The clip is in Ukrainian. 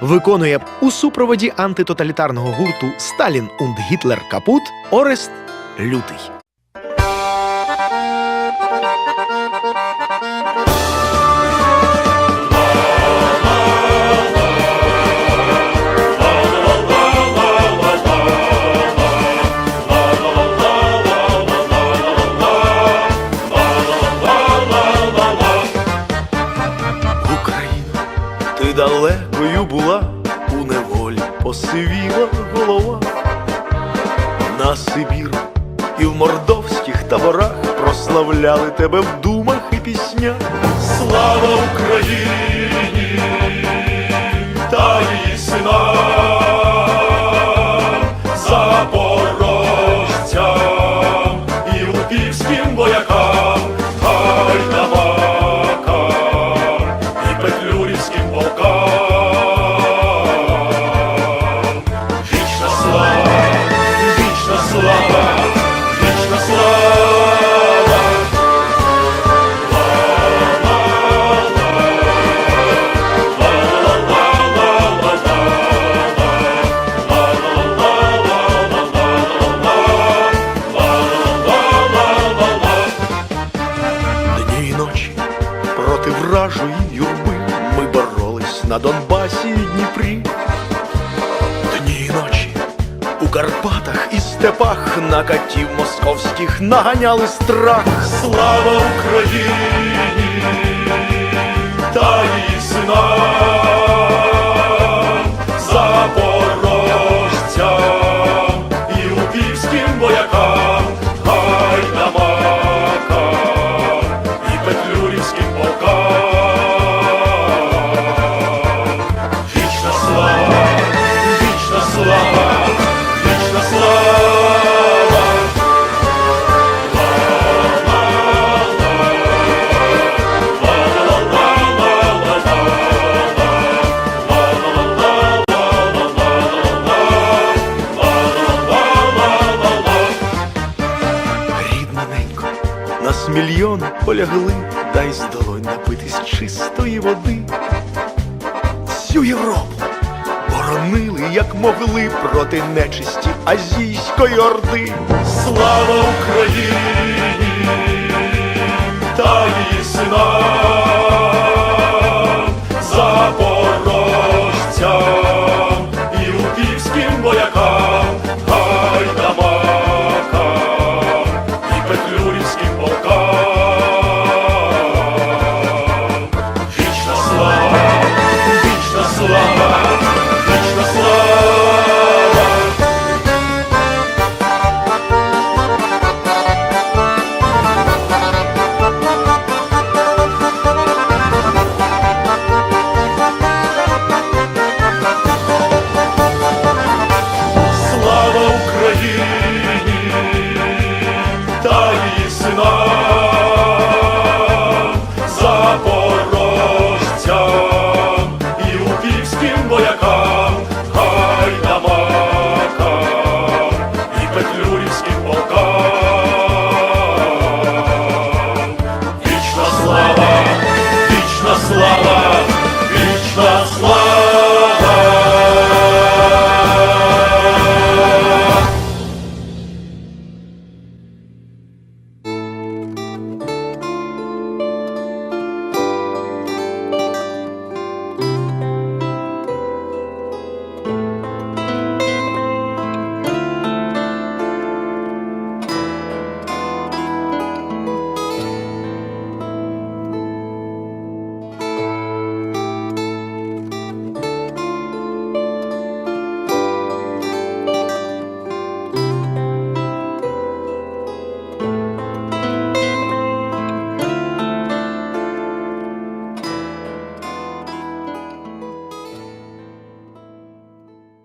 Виконує у супроводі антитоталітарного гурту Сталін und Гітлер Капут Орест Лютий. Україна, посивіла голова. На Сибір і в мордовських таборах прославляли тебе в думах і піснях. Слава Україні проти вражої юрби ми боролись на Донбасі і Дніпрі. Дні і ночі у Карпатах і степах на катів московських наганяли страх. Слава Україні та її нас мільйони полягли, дай з долонь напитись чистої води. Всю Європу боронили, як могли, проти нечисті азійської орди. Слава Україні та її синам,